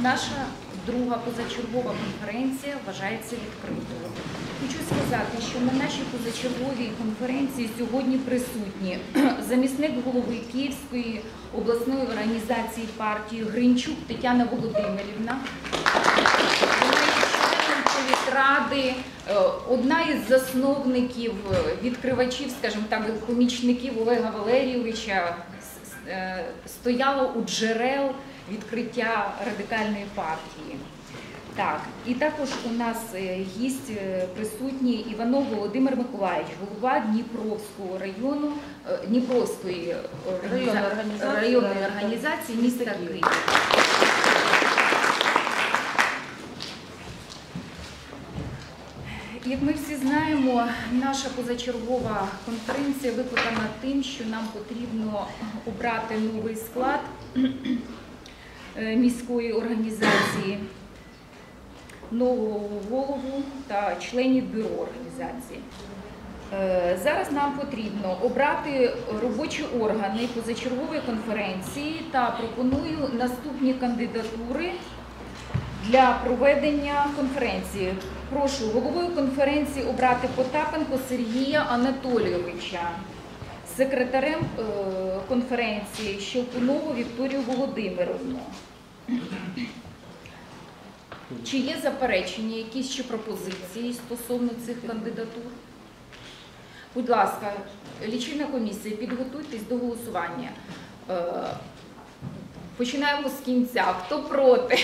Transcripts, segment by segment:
Наша друга позачергова конференція вважається відкритою. Хочу сказати, що на нашій позачерговій конференції сьогодні присутні замісник голови Київської обласної організації партії Гринчук Тетяна Володимирівна. Політради, е, одна із засновників, е, відкривачів, скажімо так, помічників Олега Валерійовича, е, стояла у джерел відкриття радикальної партії. Так, і також у нас е, гість е, присутній Іванов Володимир Миколаївич, голова Дніпровського району, е, Дніпровської Районної організації, районної організації міста Києва. Як ми всі знаємо, наша позачергова конференція викликана тим, що нам потрібно обрати новий склад міської організації, нового голову та членів бюро організації. Е, Зараз нам потрібно обрати робочі органи позачергової конференції та пропоную наступні кандидатури для проведення конференції. Прошу головою конференції обрати Потапенко Сергія Анатолійовича, секретарем е, конференції Щелкунову Вікторію Володимировну. Чи є заперечення, якісь ще пропозиції стосовно цих кандидатур? Будь ласка, лічильна комісія, підготуйтесь до голосування. Е, Починаємо з кінця. Хто проти?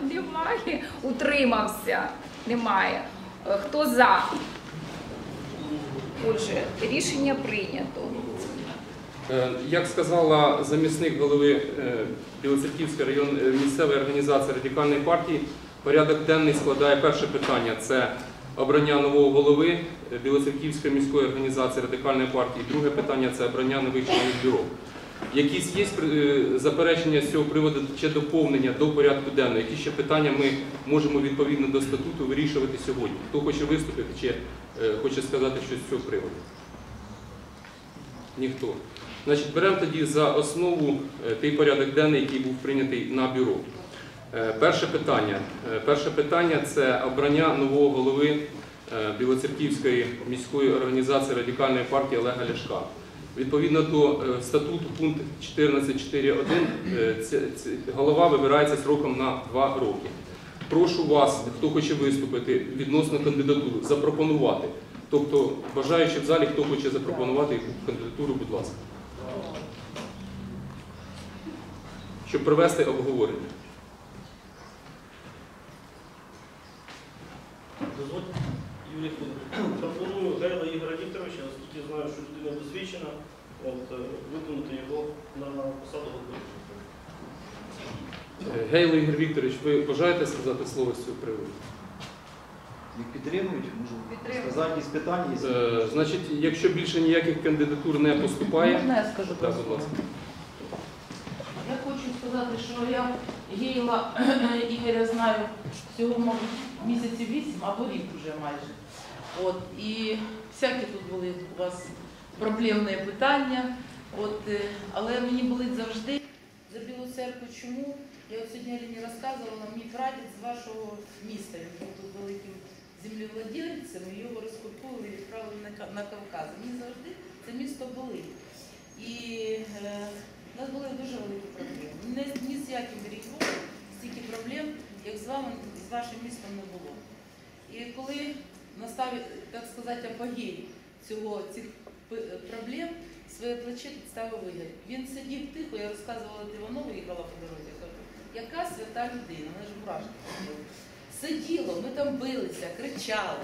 Немає. Утримався. Немає. Е, Хто за? Отже, рішення прийнято. Е, Як сказала замісник голови е, Білоцерківської район е, місцевої організації радикальної партії, порядок денний складає перше питання це обрання нового голови Білоцерківської міської організації радикальної партії. Друге питання це обрання нових членів бюро. Якісь є е, заперечення з цього приводу чи доповнення до порядку денного? Які ще питання ми можемо відповідно до статуту вирішувати сьогодні? Хто хоче виступити чи е, хоче сказати щось з цього приводу? Ніхто. Значить, беремо тоді за основу е, той порядок денний, який був прийнятий на бюро. Перше питання. Перше питання це обрання нового голови Білоцерківської міської організації радикальної партії Олега Ляшка. Відповідно до е, статуту пункт 14.4.1 е, голова вибирається сроком на 2 роки. Прошу вас, хто хоче виступити відносно кандидатури, запропонувати. Тобто, бажаючи в залі, хто хоче запропонувати кандидатуру, будь ласка. Щоб провести обговорення. Дозвольте, Юрій Федорович. Пропоную Гайла Ігоря Вікторовича, оскільки знаю, що людина досвідчена, от, е, його на посаду голови. Гейло Ігор Вікторович, ви бажаєте сказати слово з цього приводу? Їх підтримують, можу сказати із питань. Е, Значить, якщо більше ніяких кандидатур не поступає, Можна я скажу так, будь ласка. Я хочу сказати, що я Гейла Ігоря знаю всього, мабуть, місяців вісім або рік вже майже. От, і всякі тут були у вас проблемні питання. От, е, але мені болить завжди за Білу церкву. Чому? Я от сьогодні Аліні розказувала, мій прадід з вашого міста, він був тут великим землевладільцем, і його розкупили і відправили на Кавказ. Мені завжди це місто болить. І е, у нас були дуже великі проблеми. Не, ні з яким регіоном стільки проблем, як з вами, з вашим містом не було. І коли настав, так сказати, апогей цього, цих проблем, своє плече підставив Ігор. Він сидів тихо, я розказувала Іванову, їхала по дорозі, я кажу, яка свята людина, вона ж мурашки ходила. Сиділо, ми там билися, кричали,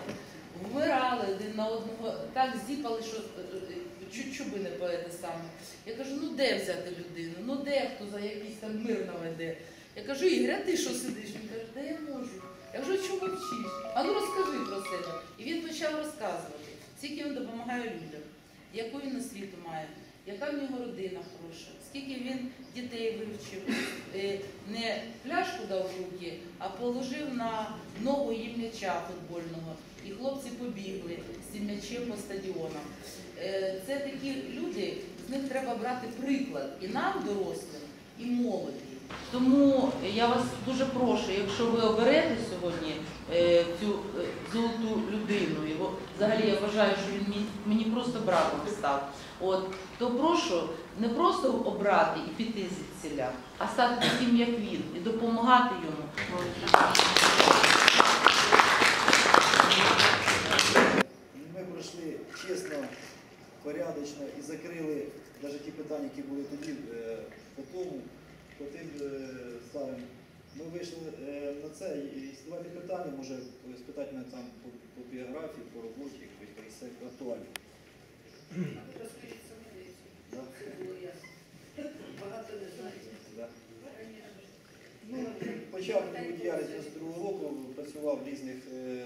вмирали один на одного, так зіпали, що е, е, чуби не поети саме. Я кажу, ну де взяти людину? Ну де хто за якийсь там мир наведе? Я кажу, Ігор, ти що сидиш? Він каже, та я можу. Я кажу, чому вчиш? А ну розкажи про себе. І він почав розказувати, скільки він допомагає людям, яку він освіту має, яка в нього родина хороша, скільки він дітей вивчив, Е, не пляшку дав в руки, а положив на ногу їм м'яча футбольного. І хлопці побігли з м'ячем по стадіонам. Е, Це такі люди, з них треба брати приклад і нам, дорослим, і молоді. Тому я вас дуже прошу, якщо ви оберете сьогодні цю е, золоту людину, його взагалі я вважаю, що він мені, просто братом став. От то прошу не просто обрати і піти звідсіля, а стати таким, як він, і допомагати йому. Ми пройшли чесно, порядочно і закрили навіть ті питання, які були тоді е, по тому, по тим е, старим. Ми вийшли е, на це і задавати питання, може спитати мене там по, по біографії, по роботі, якось все актуально. Да? Багато не знаєте. Да. Ну, почав діяльність з другого року, працював в різних е,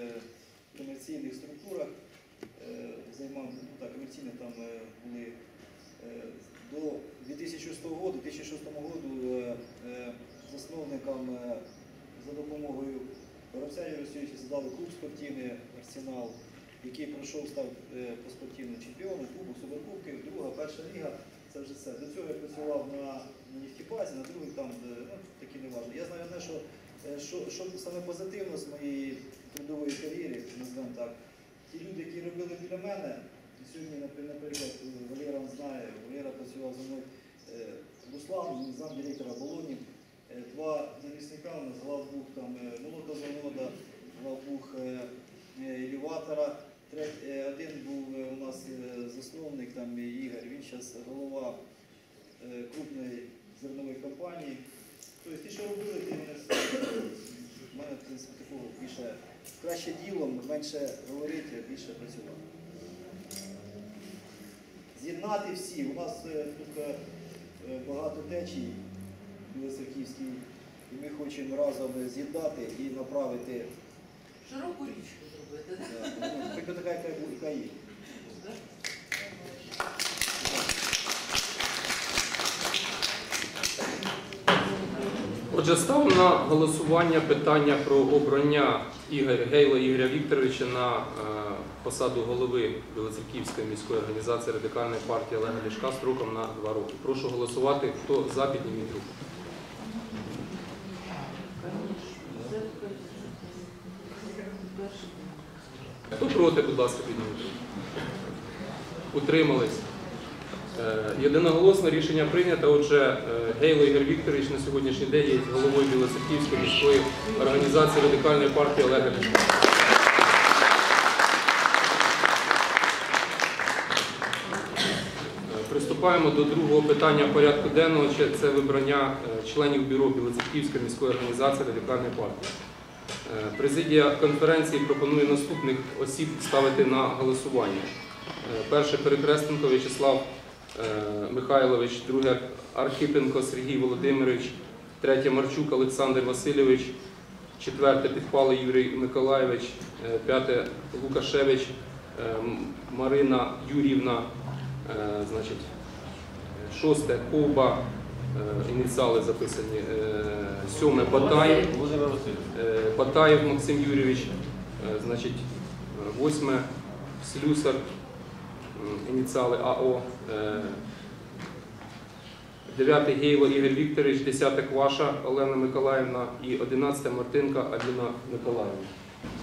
комерційних структурах, е, займав ну, так, комерційні там е, були е, до 2006 року, 2006 року е, засновником е, за допомогою Воробця Юрія Васильовича создали клуб спортивний Арсенал, який пройшов, став е, по спортивному чемпіону, кубок, суперкубки, друга, перша ліга. Це вже все. До цього я працював на, нефтебазі, на другій там, де, ну, такі не важливо. Я знаю що, е, що, що саме позитивно з моєї трудової кар'єри, називаємо так, ті люди, які робили біля мене, сьогодні, наприклад, Валера знає, Валера працював зі мною, Руслан, замдиректора Болоні, е, два замісника у нас, главбух там е, главбух е, е, елеватора. Один був у нас засновник там Ігор, він зараз голова крупної зернової компанії. Тобто ті, що робили, ті мене в мене в принципі такого більше краще ділом, менше говорити, більше працювати. З'єднати всі. У нас тут багато течій Білоцерківській, і ми хочемо разом з'єднати і направити. Широку річку зробити. Ну, така, яка є. Отже, ставимо на голосування питання про обрання Ігоря Гейла Ігоря Вікторовича на е, посаду голови Білоцерківської міської організації Радикальної партії Олега Ляшка строком на два роки. Прошу голосувати. Хто за підніміть руку. Хто проти, будь ласка, підніміть. Утримались. Е, Єдиноголосно рішення прийнято. Отже, е, Гейло Ігор Вікторович на сьогоднішній день є головою Білоцерківської міської організації Радикальної партії Олега Ляшка. Е, Приступаємо до другого питання порядку денного. Це вибрання членів бюро Білоцерківської міської організації Радикальної партії. Е, Президія конференції пропонує наступних осіб ставити на голосування. Е, Перше Перекрестенко В'ячеслав е, Михайлович, друге Архипенко Сергій Володимирович, третє Марчук Олександр Васильович, четверте Підпалий Юрій Миколайович, е, п'яте Лукашевич Марина Юрівна, значить, шосте Ковба, ініціали записані, е, сьоме Батаєв, е, Батаєв Максим Юрійович, е, значить, е, восьме Слюсар, ініціали АО, е, дев'яте Гейло Ігор Вікторович, десяте Кваша Олена Миколаївна і одинадцяте Мартинка Аліна Миколаївна.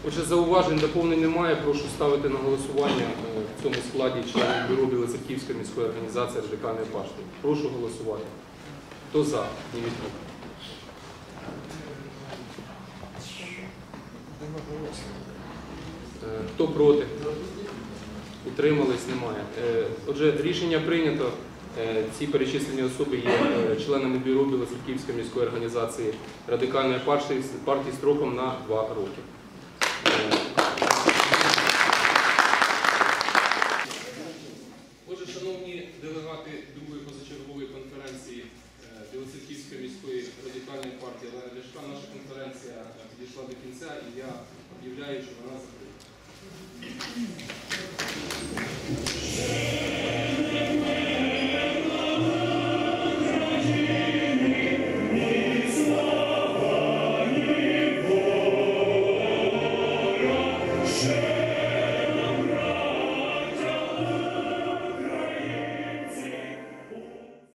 Отже, зауважень доповнень немає. Прошу ставити на голосування е, в цьому складі членів бюро Білоцерківської міської організації Радикальної партії. Прошу голосувати. Хто за? Підніміть руку. Е, Хто проти? Утримались? Немає. Е, Отже, рішення прийнято. Е, Ці перечислені особи є членами бюро Білоцерківської міської організації Радикальної партії, партії строком на два роки.